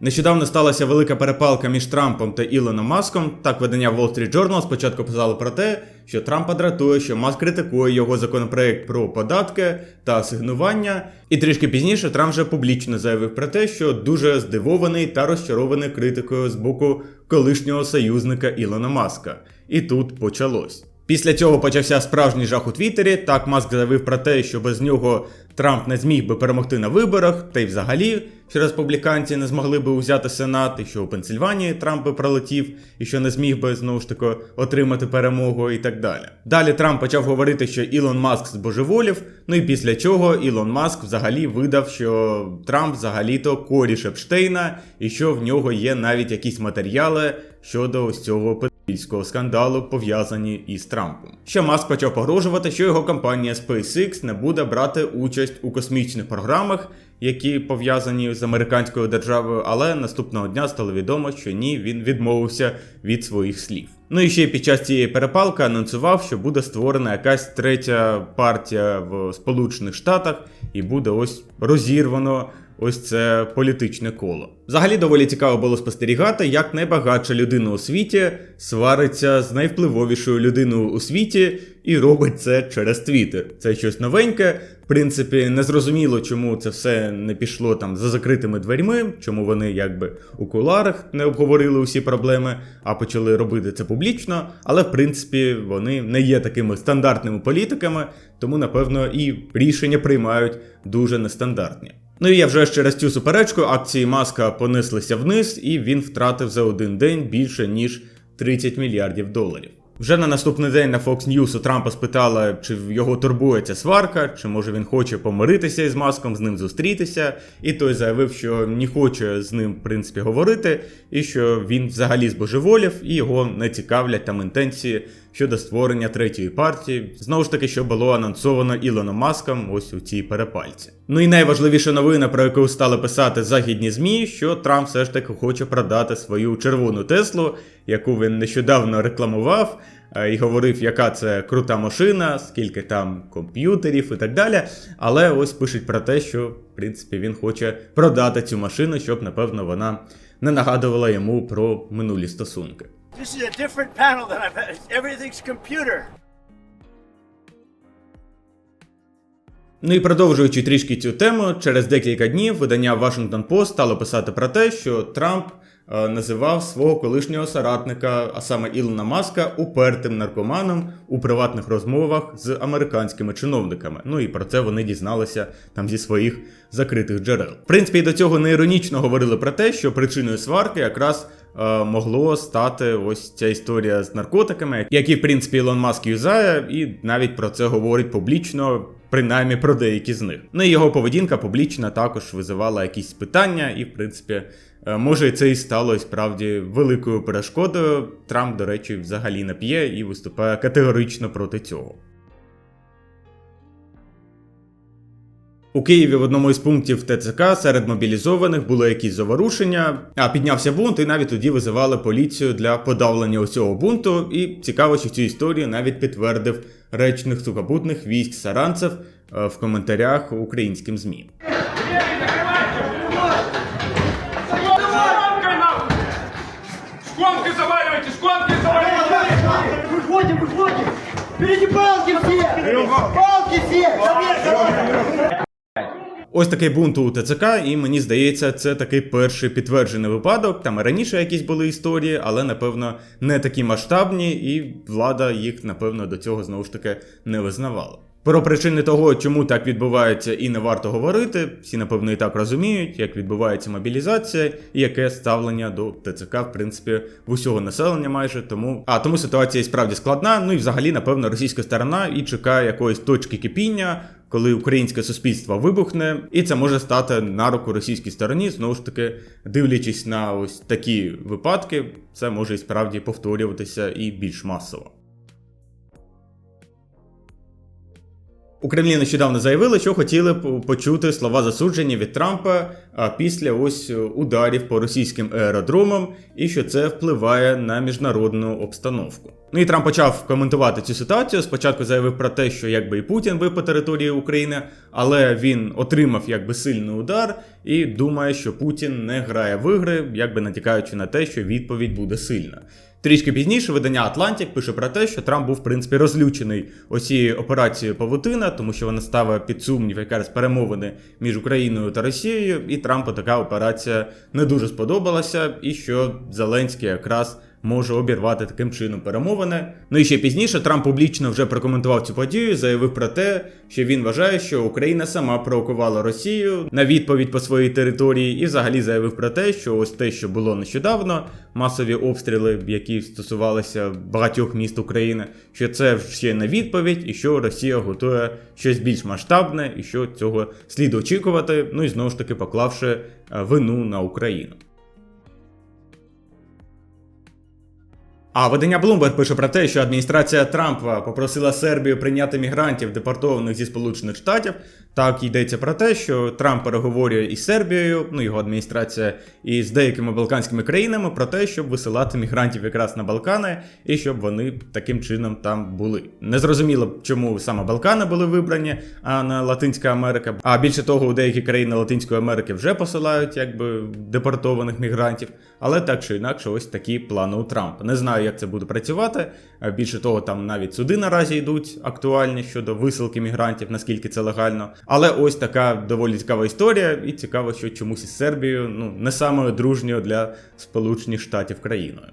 Нещодавно сталася велика перепалка між Трампом та Ілоном Маском. Так видання Wall Street Journal спочатку писало про те, що Трампа дратує, що Маск критикує його законопроект про податки та асигнування. І трішки пізніше Трамп вже публічно заявив про те, що дуже здивований та розчарований критикою з боку колишнього союзника Ілона Маска. І тут почалось. Після цього почався справжній жах у Твіттері. Так Маск заявив про те, що без нього Трамп не зміг би перемогти на виборах, та й взагалі, що республіканці не змогли би узяти сенат, і що у Пенсильванії Трамп би пролетів, і що не зміг би знову ж таки отримати перемогу і так далі. Далі Трамп почав говорити, що Ілон Маск збожеволів. Ну і після чого Ілон Маск взагалі видав, що Трамп взагалі-то коріш Епштейна, і що в нього є навіть якісь матеріали щодо ось цього педофільського скандалу, пов'язані із Трампом. Ще Маск почав погрожувати, що його компанія SpaceX не буде брати участь у космічних програмах, які пов'язані з американською державою, але наступного дня стало відомо, що ні, він відмовився від своїх слів. Ну і ще під час цієї перепалки анонсував, що буде створена якась третя партія в Сполучених Штатах, і буде ось розірвано ось це політичне коло. Взагалі доволі цікаво було спостерігати, як найбагатша людина у світі свариться з найвпливовішою людиною у світі і робить це через Твіттер. Це щось новеньке. В принципі, незрозуміло, чому це все не пішло там за закритими дверьми, чому вони якби у куларах не обговорили усі проблеми, а почали робити це публічно. Але в принципі вони не є такими стандартними політиками, тому напевно і рішення приймають дуже нестандартні. Ну і я вже через цю суперечку акції Маска понеслися вниз, і він втратив за один день більше ніж 30 мільярдів доларів. Вже на наступний день на Fox News у Трампа спитала, чи його турбує ця сварка, чи може він хоче помиритися із Маском, з ним зустрітися. І той заявив, що не хоче з ним, в принципі, говорити, і що він взагалі збожеволів, і його не цікавлять там інтенції щодо створення третьої партії. Знову ж таки, що було анонсовано Ілоном Маском ось у цій перепальці. Ну і найважливіша новина, про яку стали писати західні змі, що Трамп все ж таки хоче продати свою червону Теслу, яку він нещодавно рекламував. е, І говорив, яка це крута машина, скільки там комп'ютерів і так далі. Але ось пишуть про те, що в принципі він хоче продати цю машину, щоб напевно вона не нагадувала йому про минулі стосунки. This is a different panel than I've had. Everything's computer. Ну і продовжуючи трішки цю тему, через декілька днів видання Washington Post стало писати про те, що Трамп е, називав свого колишнього соратника, а саме Ілона Маска, упертим наркоманом у приватних розмовах з американськими чиновниками. Ну і про це вони дізналися там зі своїх закритих джерел. В принципі, і до цього не іронічно говорили про те, що причиною сварки якраз. Е, Могло стати ось ця історія з наркотиками, які в принципі Ілон Маск юзає, і навіть про це говорить публічно, принаймні про деякі з них. Ну і його поведінка публічна також визивала якісь питання, і в принципі, е, може, це і стало і справді великою перешкодою. Трамп, до речі, взагалі не п'є і виступає категорично проти цього. У Києві в одному із пунктів ТЦК серед мобілізованих було якісь заворушення, а піднявся бунт, і навіть тоді визивали поліцію для подавлення усього бунту. І цікаво, що цю історію навіть підтвердив речник сухопутних військ Саранцев е, в коментарях українським ЗМІ. Шконки заваливайте, шконки заваливайте! Выходим, выходим! Впереди палки все! Палки все! Ось такий бунт у ТЦК, і мені здається, це такий перший підтверджений випадок. Там раніше якісь були історії, але напевно не такі масштабні, і влада їх, напевно, до цього знову ж таки не визнавала. Про причини того, чому так відбувається, і не варто говорити. Всі, напевно, і так розуміють, як відбувається мобілізація і яке ставлення до ТЦК, в принципі, в усього населення майже. Тому а тому ситуація і справді складна. Ну і взагалі, напевно, російська сторона і чекає якоїсь точки кипіння, коли українське суспільство вибухне, і це може стати на руку російській стороні. Знову ж таки, дивлячись на ось такі випадки, це може і справді повторюватися і більш масово. У Кремлі нещодавно заявили, що хотіли б почути слова засудження від Трампа після ось е, ударів по російським аеродромам, і що це впливає на міжнародну обстановку. Ну і Трамп почав коментувати цю ситуацію. Спочатку заявив про те, що якби і Путін бив по території України, але він отримав якби сильний удар і думає, що Путін не грає в ігри, якби натякаючи на те, що відповідь буде сильна. Трішки пізніше видання Атлантик пише про те, що Трамп був в принципі розлючений оцією операцією Павутина, тому що вона стала під сумнів якраз перемовини між Україною та Росією, і Трампу така операція не дуже сподобалася, і що Зеленський якраз може обірвати таким чином перемовини. Ну і ще пізніше Трамп публічно вже прокоментував цю подію, заявив про те, що він вважає, що Україна сама провокувала Росію на відповідь по своїй території, і взагалі заявив про те, що ось те, що було нещодавно, масові обстріли, які стосувалися багатьох міст України, що це ще не відповідь, і що Росія готує щось більш масштабне, і що цього слід очікувати. Ну і знову ж таки поклавши е, вину на Україну. А видання Bloomberg пише про те, що адміністрація Трампа попросила Сербію прийняти мігрантів, депортованих зі Сполучених Штатів. Так йдеться про те, що Трамп переговорює із Сербією, ну його адміністрація, і з деякими балканськими країнами про те, щоб висилати мігрантів якраз на Балкани, і щоб вони таким чином там були. Незрозуміло, чому саме Балкани були вибрані, а не Латинська Америка. А більше того, у деякі країни Латинської Америки вже посилають якби депортованих мігрантів. Але так чи інакше, ось такі плани у Трампа. Не знаю, як це буде працювати. Більше того, там навіть суди наразі йдуть актуальні щодо висилки мігрантів, наскільки це легально. Але ось така доволі цікава історія, і цікаво, що чомусь із Сербією ну не самою дружньою для Сполучених Штатів країною.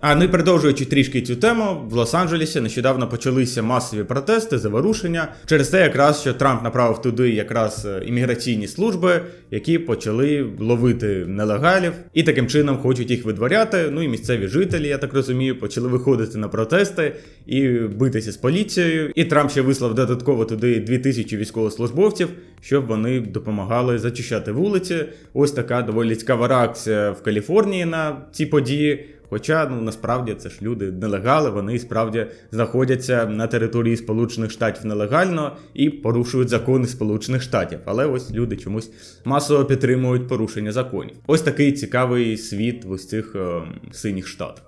А ну і продовжуючи трішки цю тему, в Лос-Анджелесі нещодавно почалися масові протести, заворушення через те, якраз що Трамп направив туди якраз е, імміграційні служби, які почали ловити нелегалів і таким чином хочуть їх видворяти. Ну і місцеві жителі, я так розумію, почали виходити на протести і битися з поліцією. І Трамп ще вислав додатково туди 2000 військовослужбовців, щоб вони допомагали зачищати вулиці. Ось така доволі цікава реакція в Каліфорнії на ці події. Хоча ну насправді це ж люди нелегали, вони справді знаходяться на території Сполучених Штатів нелегально і порушують закони Сполучених Штатів. Але ось люди чомусь масово підтримують порушення законів. Ось такий цікавий світ в ось цих е, синіх штатах.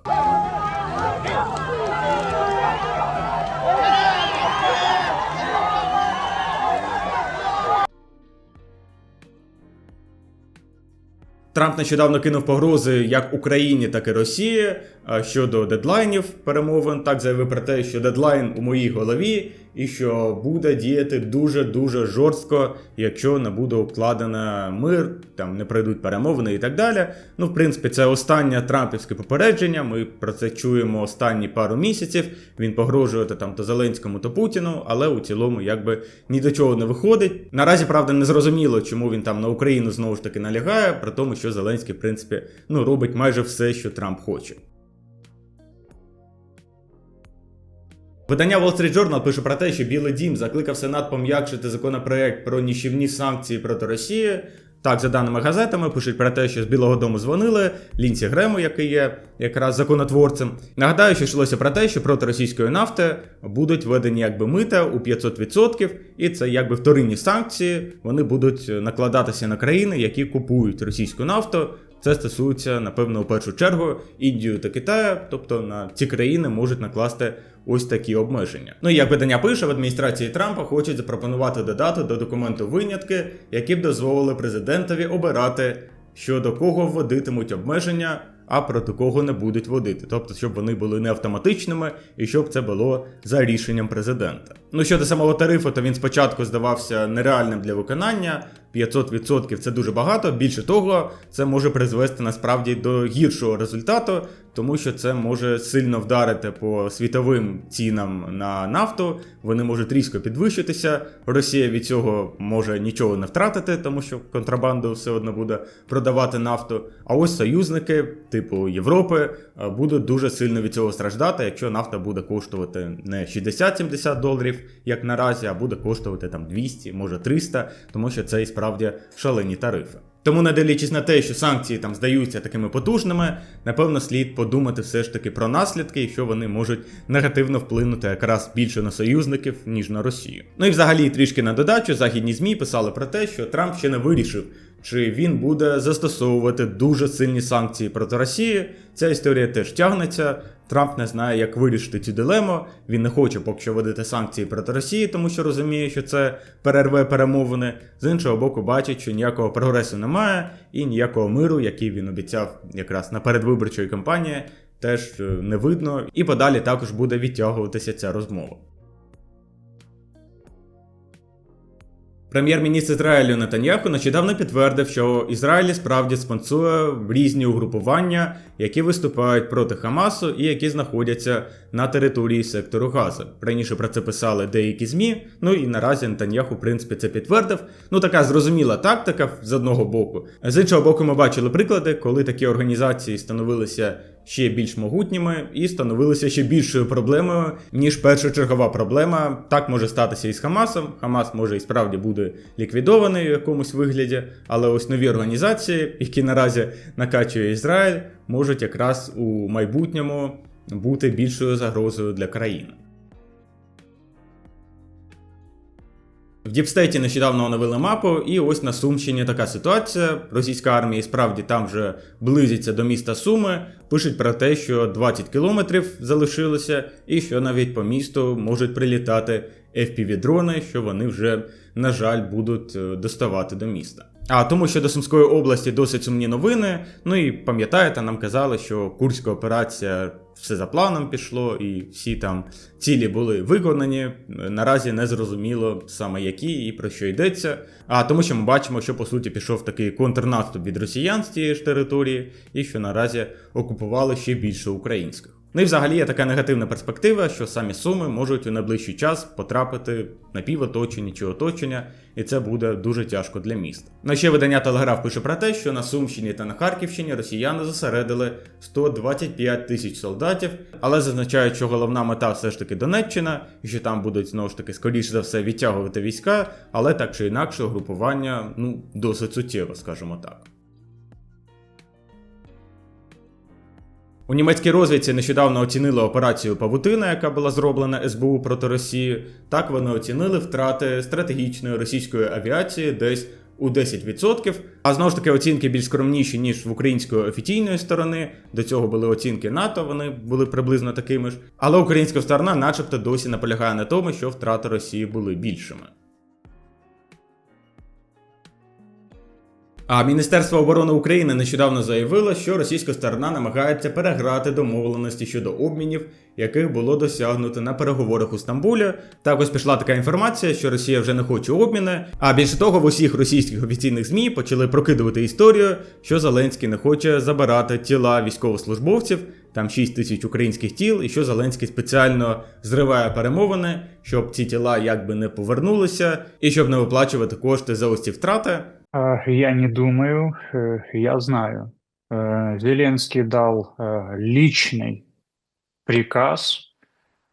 Трамп нещодавно кинув погрози як Україні, так і Росії щодо дедлайнів перемовин. Так заявив про те, що дедлайн у моїй голові, і що буде діяти дуже дуже жорстко, якщо не буде укладено мир, там не пройдуть перемовини і так далі. Ну, в принципі, це останнє трампівське попередження. Ми про це чуємо останні пару місяців. Він погрожує там то Зеленському, то Путіну, але у цілому якби ні до чого не виходить. Наразі, правда, не зрозуміло, чому він там на Україну знову ж таки налягає, при тому, що Зеленський, в принципі, ну робить майже все, що Трамп хоче. Видання Wall Street Journal пише про те, що Білий Дім закликав Сенат пом'якшити законопроект про нищівні санкції проти Росії. Так, за даними газетами, пишуть про те, що з Білого Дому дзвонили Лінсі Грему, який є якраз законотворцем. Нагадаю, що йшлося про те, що проти російської нафти будуть введені якби мита у 500%, і це якби вторинні санкції. Вони будуть накладатися на країни, які купують російську нафту. Це стосується, напевно, у першу чергу Індію та Китаю, тобто на ці країни можуть накласти ось такі обмеження. Ну і як видання пише, в адміністрації Трампа хочуть запропонувати додати до документу винятки, які б дозволили президентові обирати, щодо кого вводитимуть обмеження. А проти кого не будуть водити, тобто, щоб вони були не автоматичними і щоб це було за рішенням президента. Ну щодо самого тарифу, то він спочатку здавався нереальним для виконання. 500% це дуже багато. Більше того, це може призвести насправді до гіршого результату, тому що це може сильно вдарити по світовим цінам на нафту. Вони можуть різко підвищитися. Росія від цього може нічого не втратити, тому що контрабанду все одно буде продавати нафту. А ось союзники, типу Європи, е, будуть дуже сильно від цього страждати, якщо нафта буде коштувати не 60-70 доларів, як наразі, а буде коштувати там 200, може 300, тому що це і справді шалені тарифи. Тому, не дивлячись на те, що санкції там здаються такими потужними, напевно, слід подумати все ж таки про наслідки, і що вони можуть негативно вплинути якраз більше на союзників, ніж на Росію. Ну і взагалі трішки на додачу, західні змі писали про те, що Трамп ще не вирішив, чи він буде застосовувати дуже сильні санкції проти Росії. Ця історія теж тягнеться. Трамп не знає, як вирішити цю дилему. Він не хоче поки що вводити санкції проти Росії, тому що розуміє, що це перерве перемовини. З іншого боку, бачить, що ніякого прогресу немає і ніякого миру, який він обіцяв якраз на передвиборчої кампанії, теж е, не видно. І подалі також буде відтягуватися ця розмова. Прем'єр-міністр Ізраїлю Нетаньяху нещодавно підтвердив, що Ізраїль справді спонсує різні угрупування, які виступають проти Хамасу і які знаходяться на території сектору Гази. Раніше про це писали деякі змі. Ну і наразі Нетаньяху, в принципі, це підтвердив. Ну така зрозуміла тактика з одного боку. З іншого боку, ми бачили приклади, коли такі організації становилися ще більш могутніми і становилися ще більшою проблемою, ніж першочергова проблема. Так може статися і з Хамасом. Хамас може і справді буде ліквідований в якомусь вигляді, але ось нові організації, які наразі накачує Ізраїль, можуть якраз у майбутньому бути більшою загрозою для країни. В Діпстейті нещодавно оновили мапу, і ось на Сумщині така ситуація. Російська армія справді там вже близиться до міста Суми. Пишуть про те, що 20 кілометрів залишилося, і що навіть по місту можуть прилітати FPV-дрони, що вони вже, на жаль, будуть е, доставати до міста. А тому, що до Сумської області досить сумні новини. Ну і пам'ятаєте, нам казали, що Курська операція все за планом пішло, і всі там цілі були виконані. Наразі не зрозуміло саме які і про що йдеться. А тому, що ми бачимо, що по суті пішов такий контрнаступ від росіян з тієї ж території, і що наразі окупували ще більше українських. Ну і взагалі є така негативна перспектива, що самі суми можуть у найближчий час потрапити на півоточення чи оточення, і це буде дуже тяжко для міста. Ну ще видання Телеграф пише про те, що на Сумщині та на Харківщині росіяни зосередили 125 тисяч солдатів, але зазначають, що головна мета все ж таки Донеччина, і що там будуть знову ж таки скоріш за все відтягувати війська, але так чи інакше угрупування ну досить суттєво, скажімо так. У німецькій розвідці нещодавно оцінили операцію Павутина, яка була зроблена СБУ проти Росії. Так вони оцінили втрати стратегічної російської авіації десь у 10%. А знову ж таки оцінки більш скромніші, ніж в української офіційної сторони. До цього були оцінки НАТО, вони були приблизно такими ж. Але українська сторона, начебто, досі наполягає на тому, що втрати Росії були більшими. А Міністерство оборони України нещодавно заявило, що російська сторона намагається переграти домовленості щодо обмінів, яких було досягнуто на переговорах у Стамбулі. Також пішла така інформація, що Росія вже не хоче обміни. А більше того, в усіх російських офіційних змі почали прокидувати історію, що Зеленський не хоче забирати тіла військовослужбовців. Там 6 тисяч українських тіл, і що Зеленський спеціально зриває перемовини, щоб ці тіла якби не повернулися, і щоб не виплачувати кошти за ось ці втрати. А, Я не думаю, э, я знаю. Э, Зеленский дал э, личный приказ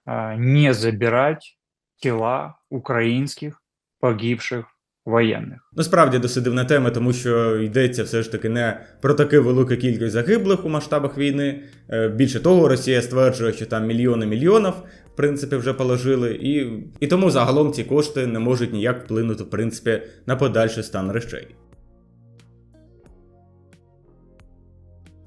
э, не забирать тела украинских погибших военных. Насправді досить дивна тема, тому що йдеться все ж таки не про таку велику кількість загиблих у масштабах війни. Е, Більше того, Росія стверджує, що там мільйони мільйонів, в принципі, вже положили, і, і тому загалом ці кошти не можуть ніяк вплинути, в принципі, на подальший стан речей.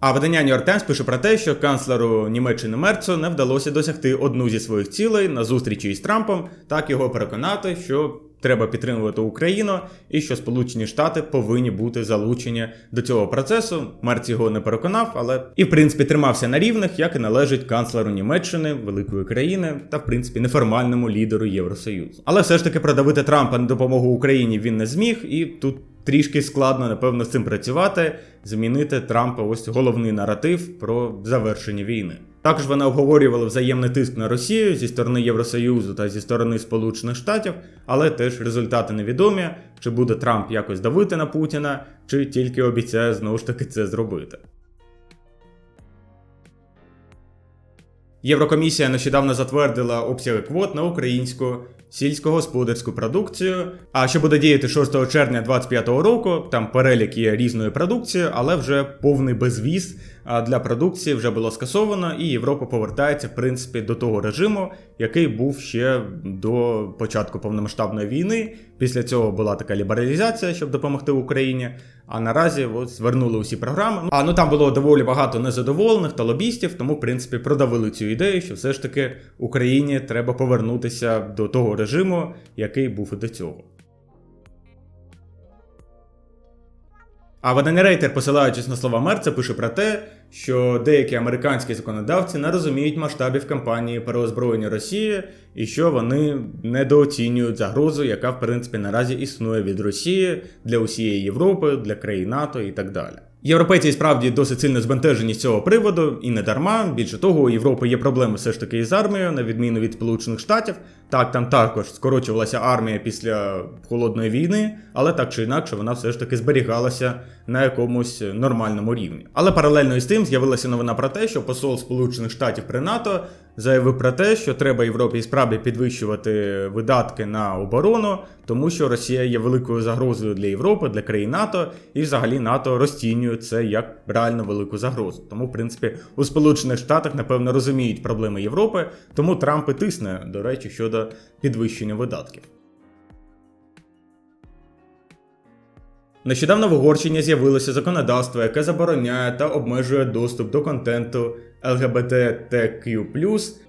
А видання New York Times пише про те, що канцлеру Німеччини Мерцу не вдалося досягти одну зі своїх цілей на зустрічі із Трампом, так його переконати, що треба підтримувати Україну і що Сполучені Штати повинні бути залучені до цього процесу. Мерц його не переконав, але і в принципі тримався на рівних, як і належить канцлеру Німеччини, великої країни та в принципі неформальному лідеру Євросоюзу. Але все ж таки продавити Трампа на допомогу Україні він не зміг, і тут трішки складно, напевно, з цим працювати, змінити Трампа ось головний наратив про завершення війни. Також вони обговорювали взаємний тиск на Росію зі сторони Євросоюзу та зі сторони Сполучених Штатів, але теж результати невідомі, чи буде Трамп якось давити на Путіна, чи тільки обіцяє знову ж таки це зробити. Єврокомісія нещодавно затвердила обсяги квот на українську сільськогосподарську продукцію. А що буде діяти 6 червня 2025 року, там перелік є різної продукції, але вже повний безвіз для продукції вже було скасовано, і Європа повертається в принципі до того режиму, який був ще до початку повномасштабної війни. Після цього була така лібералізація, щоб допомогти Україні. А наразі от звернули усі програми. А ну там було доволі багато незадоволених та лобістів, тому в принципі продавили цю ідею, що все ж таки Україні треба повернутися до того режиму, який був і до цього. А видання Рейтер, посилаючись на слова Мерца, пише про те, що деякі американські законодавці не розуміють масштабів кампанії переозброєння Росії і що вони недооцінюють загрозу, яка в принципі наразі існує від Росії для усієї Європи, для країн НАТО і так далі. Європейці справді досить сильно збентежені з цього приводу, і не дарма. Більше того, у Європи є проблеми все ж таки із армією, на відміну від Сполучених Штатів. Так, там також скорочувалася армія після холодної війни, але так чи інакше вона все ж таки зберігалася на якомусь нормальному рівні. Але паралельно із тим з'явилася новина про те, що посол Сполучених Штатів при НАТО заявив про те, що треба Європі і справді підвищувати видатки на оборону, тому що Росія є великою загрозою для Європи, для країн НАТО, і взагалі НАТО розцінює це як реально велику загрозу. Тому, в принципі, у Сполучених Штатах напевно розуміють проблеми Європи, тому Трамп і тисне, до речі, щодо підвищення видатків. Нещодавно в Угорщині з'явилося законодавство, яке забороняє та обмежує доступ до контенту LGBTQ+,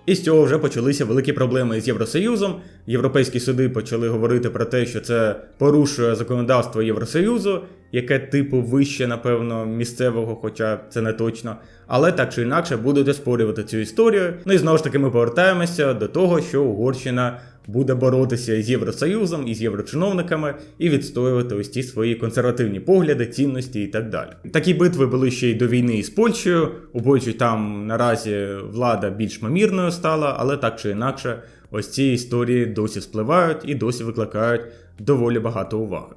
і з цього вже почалися великі проблеми з Євросоюзом. Європейські суди почали говорити про те, що це порушує законодавство Євросоюзу, яке типу вище, напевно, місцевого, хоча це не точно. Але так чи інакше будуть оспорювати цю історію. Ну і знову ж таки ми повертаємося до того, що Угорщина буде боротися з Євросоюзом і з єврочиновниками і відстоювати ось ті свої консервативні погляди, цінності і так далі. Такі битви були ще й до війни із Польщею. У Польщі там наразі влада більш мамірною стала, але так чи інакше, ось ці історії досі спливають і досі викликають доволі багато уваги.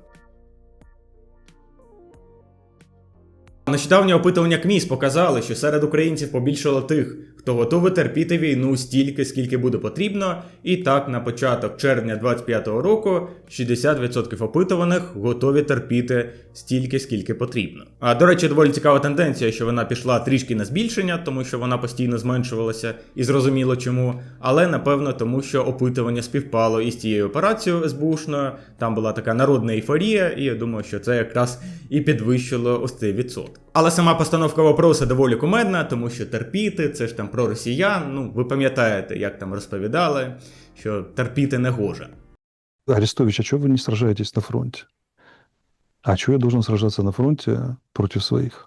Нещодавнє опитування КМІС показали, що серед українців побільшало тих, хто готовий терпіти війну стільки, скільки буде потрібно, і так на початок червня 25-го року 60% опитуваних готові терпіти стільки, скільки потрібно. А до речі, доволі цікава тенденція, що вона пішла трішки на збільшення, тому що вона постійно зменшувалася, і зрозуміло чому. Але напевно тому, що опитування співпало із тією операцією СБУшною. Там була така народна ейфорія, і я думаю, що це якраз і підвищило ось цей відсоток. Але сама постановка вопроса доволі кумедна, тому що терпіти, це ж там про росіян. Ну, ви пам'ятаєте, як там розповідали, що терпіти не гоже. Арестович, а чого ви не сражаєтесь на фронті? А чого я должен сражатися на фронті проти своих?